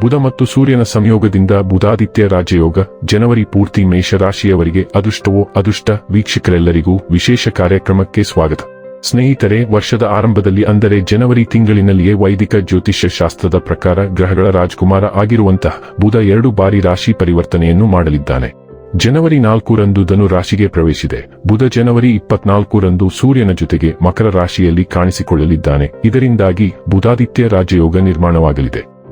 ಬುಧ ಮತ್ತು ಸೂರ್ಯನ ಸಂಯೋಗದಿಂದ ಬುಧಾದಿತ್ಯ ರಾಜಯೋಗ, ಜನವರಿ ಪೂರ್ತಿ ಮೇಷರಾಶಿಯವರಿಗೆ ಅದೃಷ್ಟವೋ ಅದೃಷ್ಟ, ವೀಕ್ಷಕರೆಲ್ಲರಿಗೂ ವಿಶೇಷ ಕಾರ್ಯಕ್ರಮಕ್ಕೆ ಸ್ವಾಗತ. ಸ್ನೇಹಿತರೆ, ವರ್ಷದ ಆರಂಭದಲ್ಲಿ ಅಂದರೆ ಜನವರಿ ತಿಂಗಳಿನಲ್ಲಿಯೇ ವೈದಿಕ ಜ್ಯೋತಿಷ್ಯ ಶಾಸ್ತ್ರದ ಪ್ರಕಾರ ಗ್ರಹಗಳ ರಾಜಕುಮಾರ ಆಗಿರುವಂತಹ ಬುಧ ಎರಡು ಬಾರಿ ರಾಶಿ ಪರಿವರ್ತನೆಯನ್ನು ಮಾಡಲಿದ್ದಾನೆ. ಜನವರಿ ನಾಲ್ಕರಂದು ಧನು ರಾಶಿಗೆ ಪ್ರವೇಶಿದೆ ಬುಧ ಜನವರಿ ಇಪ್ಪತ್ನಾಲ್ಕರಂದು ಸೂರ್ಯನ ಜೊತೆಗೆ ಮಕರ ರಾಶಿಯಲ್ಲಿ ಕಾಣಿಸಿಕೊಳ್ಳಲಿದ್ದಾನೆ. ಇದರಿಂದಾಗಿ ಬುಧಾದಿತ್ಯ ರಾಜಯೋಗ ನಿರ್ಮಾಣವಾಗಲಿದೆ.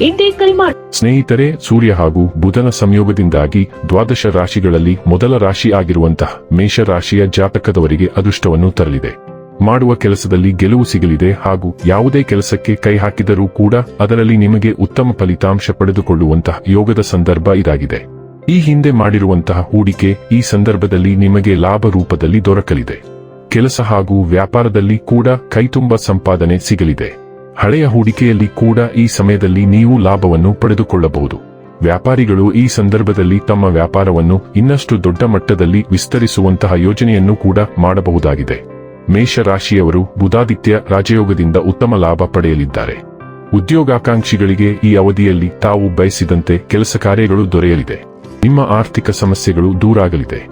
ಇಂದೇ ಕರೆ ಮಾಡಿ. ಸ್ನೇಹಿತರೆ, ಸೂರ್ಯ ಹಾಗೂ ಬುಧನ ಸಂಯೋಗದಿಂದಾಗಿ ದ್ವಾದಶ ರಾಶಿಗಳಲ್ಲಿ ಮೊದಲ ರಾಶಿ ಆಗಿರುವಂತಹ ಮೇಷ ರಾಶಿಯ ಜಾತಕದವರಿಗೆ ಅದೃಷ್ಟವನ್ನು ತರಲಿದೆ. ಮಾಡುವ ಕೆಲಸದಲ್ಲಿ ಗೆಲುವು ಸಿಗಲಿದೆ ಹಾಗೂ ಯಾವುದೇ ಕೆಲಸಕ್ಕೆ ಕೈ ಹಾಕಿದರೂ ಕೂಡ ಅದರಲ್ಲಿ ನಿಮಗೆ ಉತ್ತಮ ಫಲಿತಾಂಶ ಪಡೆದುಕೊಳ್ಳುವಂತಹ ಯೋಗದ ಸಂದರ್ಭ ಇದಾಗಿದೆ. ಈ ಹಿಂದೆ ಮಾಡಿರುವಂತಹ ಹೂಡಿಕೆ ಈ ಸಂದರ್ಭದಲ್ಲಿ ನಿಮಗೆ ಲಾಭ ರೂಪದಲ್ಲಿ ದೊರಕಲಿದೆ. ಕೆಲಸ ಹಾಗೂ ವ್ಯಾಪಾರದಲ್ಲಿ ಕೂಡ ಕೈತುಂಬ ಸಂಪಾದನೆ ಸಿಗಲಿದೆ. ಹಳೆಯ ಹೂಡಿಕೆಯಲ್ಲಿ ಕೂಡ ಈ ಸಮಯದಲ್ಲಿ ನೀವು ಲಾಭವನ್ನು ಪಡೆದುಕೊಳ್ಳಬಹುದು. ವ್ಯಾಪಾರಿಗಳು ಈ ಸಂದರ್ಭದಲ್ಲಿ ತಮ್ಮ ವ್ಯಾಪಾರವನ್ನು ಇನ್ನಷ್ಟು ದೊಡ್ಡ ಮಟ್ಟದಲ್ಲಿ ವಿಸ್ತರಿಸುವಂತಹ ಯೋಜನೆಯನ್ನು ಕೂಡ ಮಾಡಬಹುದಾಗಿದೆ. ಮೇಷರಾಶಿಯವರು ಬುಧಾದಿತ್ಯ ರಾಜಯೋಗದಿಂದ ಉತ್ತಮ ಲಾಭ ಪಡೆಯಲಿದ್ದಾರೆ. ಉದ್ಯೋಗಾಕಾಂಕ್ಷಿಗಳಿಗೆ ಈ ಅವಧಿಯಲ್ಲಿ ತಾವು ಬಯಸಿದಂತೆ ಕೆಲಸ ಕಾರ್ಯಗಳು ದೊರೆಯಲಿದೆ. ನಿಮ್ಮ ಆರ್ಥಿಕ ಸಮಸ್ಯೆಗಳು ದೂರಾಗಲಿದೆ.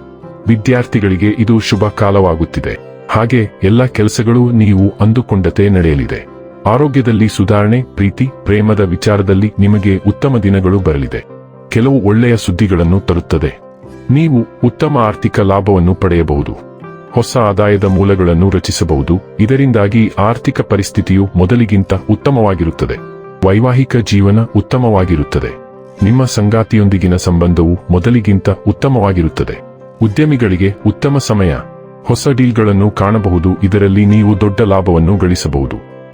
ವಿದ್ಯಾರ್ಥಿಗಳಿಗೆ ಇದು ಶುಭ ಕಾಲವಾಗುತ್ತಿದೆ. ಹಾಗೆ ಎಲ್ಲ ಕೆಲಸಗಳು ನೀವು ಅಂದುಕೊಂಡತೆ ನಡೆಯಲಿದೆ. ಆರೋಗ್ಯದಲ್ಲಿ ಸುಧಾರಣೆ, ಪ್ರೀತಿ, ಪ್ರೇಮದ ವಿಚಾರದಲ್ಲಿ ನಿಮಗೆ ಉತ್ತಮ ದಿನಗಳು ಬರಲಿದೆ. ಕೆಲವು ಒಳ್ಳೆಯ ಸುದ್ದಿಗಳನ್ನು ತರುತ್ತದೆ. ನೀವು ಉತ್ತಮ ಆರ್ಥಿಕ ಲಾಭವನ್ನು ಪಡೆಯಬಹುದು. ಹೊಸ ಆದಾಯದ ಮೂಲಗಳನ್ನು ರಚಿಸಬಹುದು. ಇದರಿಂದಾಗಿ ಆರ್ಥಿಕ ಪರಿಸ್ಥಿತಿಯು ಮೊದಲಿಗಿಂತ ಉತ್ತಮವಾಗಿರುತ್ತದೆ. ವೈವಾಹಿಕ ಜೀವನ ಉತ್ತಮವಾಗಿರುತ್ತದೆ. ನಿಮ್ಮ ಸಂಗಾತಿಯೊಂದಿಗಿನ ಸಂಬಂಧವು ಮೊದಲಿಗಿಂತ ಉತ್ತಮವಾಗಿರುತ್ತದೆ. ಉದ್ಯಮಿಗಳಿಗೆ ಉತ್ತಮ ಸಮಯ. ಹೊಸ ಡೀಲ್ಗಳನ್ನು ಕಾಣಬಹುದು. ಇದರಲ್ಲಿ ನೀವು ದೊಡ್ಡ ಲಾಭವನ್ನು ಗಳಿಸಬಹುದು.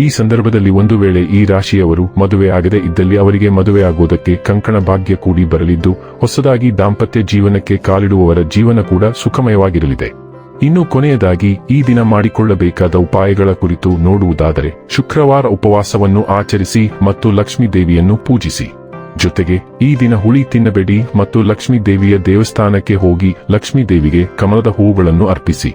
ಈ ಸಂದರ್ಭದಲ್ಲಿ ಒಂದು ವೇಳೆ ಈ ರಾಶಿಯವರು ಮದುವೆ ಆಗದೆ ಇದ್ದಲ್ಲಿ ಅವರಿಗೆ ಮದುವೆ ಆಗುವುದಕ್ಕೆ ಕಂಕಣ ಭಾಗ್ಯ ಕೂಡಿ ಬರಲಿದ್ದು, ಹೊಸದಾಗಿ ದಾಂಪತ್ಯ ಜೀವನಕ್ಕೆ ಕಾಲಿಡುವವರ ಜೀವನ ಕೂಡ ಸುಖಮಯವಾಗಿರಲಿದೆ. ಇನ್ನು ಕೊನೆಯದಾಗಿ, ಈ ದಿನ ಮಾಡಿಕೊಳ್ಳಬೇಕಾದ ಉಪಾಯಗಳ ಕುರಿತು ನೋಡುವುದಾದರೆ, ಶುಕ್ರವಾರ ಉಪವಾಸವನ್ನು ಆಚರಿಸಿ ಮತ್ತು ಲಕ್ಷ್ಮೀ ದೇವಿಯನ್ನು ಪೂಜಿಸಿ. ಜೊತೆಗೆ, ಈ ದಿನ ಹುಳಿ ತಿನ್ನಬೇಡಿ ಮತ್ತು ಲಕ್ಷ್ಮೀ ದೇವಿಯ ದೇವಸ್ಥಾನಕ್ಕೆ ಹೋಗಿ ಲಕ್ಷ್ಮೀ ದೇವಿಗೆ ಕಮಲದ ಹೂವುಗಳನ್ನು ಅರ್ಪಿಸಿ.